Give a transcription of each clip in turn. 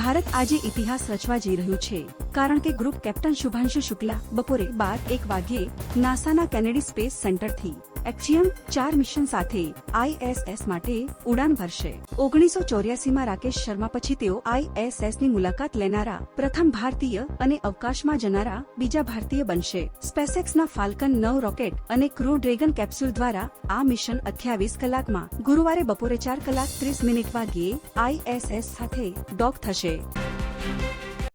ભારત આજે ઇતિહાસ રચવા જઈ રહ્યું છે. કારણ કે ગ્રુપ કેપ્ટન શુભાંશુ શુક્લા બપોરે બાર એક વાગ્યે નાસાના કેનેડી સ્પેસ સેન્ટરથી એક્સિયમ ચાર મિશન સાથે આઈએસએસ માટે ઉડાન ભરશે. ઓગણીસો ચોર્યાસીમાં રાકેશ શર્મા પછી તેઓ આઈએસએસની મુલાકાત લેનારા પ્રથમ ભારતીય અને અવકાશમાં જનારા બીજા ભારતીય બનશે. સ્પેસેક્સના ફાલ્કન નવ રોકેટ અને ક્રૂ ડ્રેગન કેપ્સ્યુલ દ્વારા આ મિશન અઠ્યાવીસ કલાકમાં ગુરુવારે બપોરે ચાર કલાક ત્રીસ મિનિટ વાગ્યે આઈએસએસ સાથે ડોક થશે.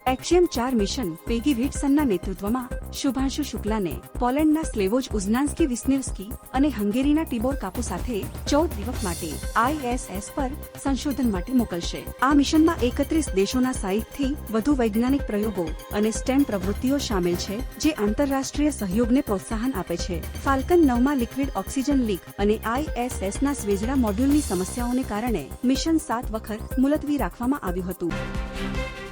એક્સિયમ ચાર મિશન પેગી વિટસનના નેતૃત્વમાં શુભાંશુ શુક્લાને પોલેન્ડના સ્લેવોજ ઉઝનાન્સ્કી વિસ્નેવસ્કી અને હંગેરીના ટીબોર કાપુ સાથે ચૌદ દિવસ માટે આઈએસએસ પર સંશોધન માટે મોકલશે. આ મિશનમાં એકત્રીસ દેશોના સાહીઠથી વધુ વૈજ્ઞાનિક પ્રયોગો અને સ્ટેમ પ્રવૃત્તિઓ સામેલ છે, જે આંતરરાષ્ટ્રીય સહયોગને પ્રોત્સાહન આપે છે. ફાલ્કન નવમાં લિક્વિડ ઓક્સિજન લીક અને આઈએસએસના સ્વેજડા મોડ્યુલની સમસ્યાઓને કારણે મિશન સાત વખત મુલતવી રાખવામાં આવ્યું હતું.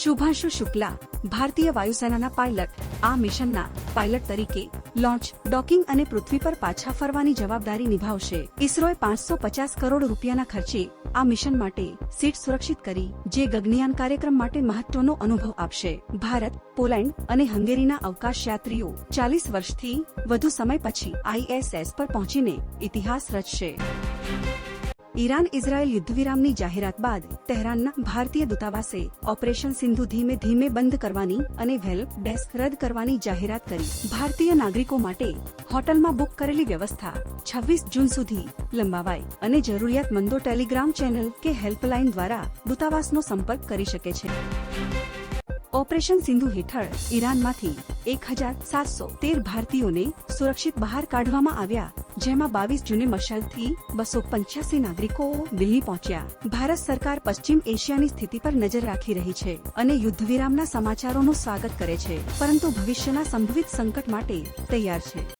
શુભાંશુ શુક્લા, ભારતીય વાયુસેનાના પાયલટ. આ મિશનના પાયલટ તરીકે લોન્ચ ડોકિંગ અને પૃથ્વી પર પાછા ફરવાની જવાબદારી નિભાવશે. ઇસરોએ પાંચસો પચાસ કરોડ રૂપિયાના ખર્ચે આ મિશન માટે સીટ સુરક્ષિત કરી, જે ગગનયાન કાર્યક્રમ માટે મહત્વનો અનુભવ આપશે. ભારત, પોલેન્ડ અને હંગેરીના અવકાશ યાત્રીઓ ચાલીસ વર્ષથી વધુ સમય પછી આઈએસએસ પર પહોંચીને ઇતિહાસ રચશે. ઈરાન ઇઝરાયલ યુદ્ધવિરામની જાહેરાત બાદ તહેરાનના ભારતીય દૂતાવાસે ઓપરેશન સિંધુ ધીમે ધીમે બંધ કરવાની અને હેલ્પ ડેસ્ક રદ કરવાની જાહેરાત કરી. ભારતીય નાગરિકો માટે હોટલમાં બુક કરેલી વ્યવસ્થા છવ્વીસ જૂન સુધી લંબાવાઈ અને જરૂરિયાતમંદો ટેલિગ્રામ ચેનલ કે હેલ્પલાઇન દ્વારા દૂતાવાસનો સંપર્ક કરી શકે છે. ઓપરેશન સિંધુ હેઠળ ઈરાનમાંથી એક હજાર સાતસો તેર ભારતીયોને સુરક્ષિત બહાર કાઢવામાં આવ્યા જેમાં બાવીસ જૂને મશાલથી બસો પંચ્યાસી નાગરિકો દિલ્હી પહોંચ્યા. ભારત સરકાર પશ્ચિમ એશિયાની સ્થિતિ પર નજર રાખી રહી છે અને યુદ્ધ વિરામના સમાચારોનું સ્વાગત કરે છે, પરંતુ ભવિષ્યના સંભવિત સંકટ માટે તૈયાર છે.